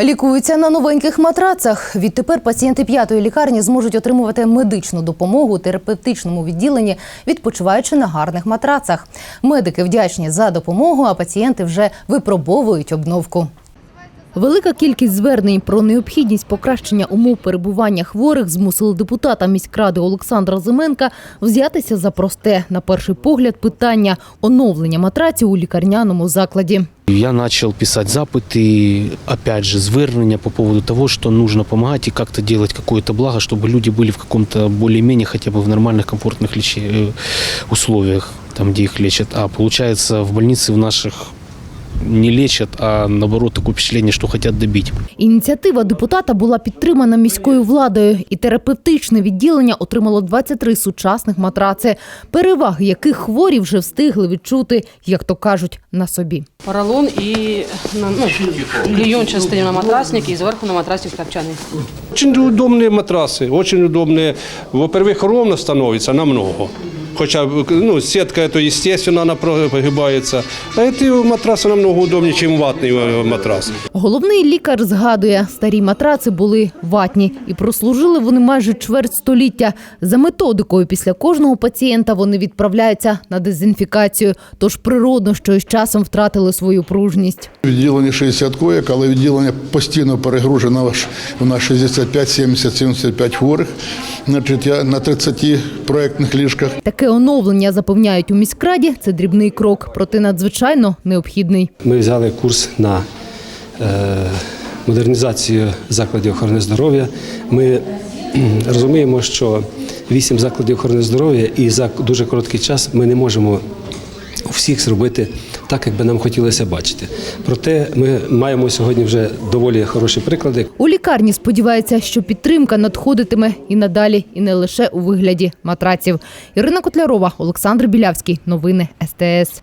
Лікуються на новеньких матрацах. Відтепер пацієнти п'ятої лікарні зможуть отримувати медичну допомогу у терапевтичному відділенні, відпочиваючи на гарних матрацах. Медики вдячні за допомогу, а пацієнти вже випробовують обновку. Велика кількість звернень про необхідність покращення умов перебування хворих змусили депутата міськради Олександра Зименка взятися за просте, на перший погляд, питання оновлення матраців у лікарняному закладі. Я начал писать запыты, опять же, звернення по поводу того, что нужно помогать и как-то делать какое-то благо, чтобы люди были в каком-то более-менее хотя бы в нормальных, комфортных лече- э, условиях, там, где их лечат. А получается, в больнице в наших не лечат, а наоборот такое впечатление, что хотят добить. Ініціатива депутата була підтримана міською владою, і терапевтичне відділення отримало 23 сучасних матраци, переваги яких хворі вже встигли відчути, як то кажуть, на собі. Поролон и на, ну, льон частину на матрасник и сверху на матрасник копченый. Очень удобные матрасы, очень удобные. Во-первых, ровно становится намного. Хотя ну, сетка, это естественно, она прогибается. А эти матрасы намного удобнее, чем ватный э, матрас. Головний лікар згадує, старі матраци були ватні і прослужили вони майже чверть століття. За методикою після кожного пацієнта вони відправляються на дезінфікацію. Тож природно, що із часом втратили свою пружність. Відділення 60 коєк, але відділення постійно перегружено аж у нас 65, 70, 75 хворих. Значить, я на 30 проєктних ліжках. Таке оновлення запевняють у міськраді. Це дрібний крок, проте надзвичайно необхідний. Ми взяли курс на е, модернізацію закладів охорони здоров'я. Ми розуміємо, що вісім закладів охорони здоров'я і за дуже короткий час ми не можемо у всіх зробити так, як би нам хотілося бачити. Проте ми маємо сьогодні вже доволі хороші приклади. У лікарні сподіваються, що підтримка надходитиме і надалі, і не лише у вигляді матраців. Ірина Котлярова, Олександр Білявський. Новини СТС.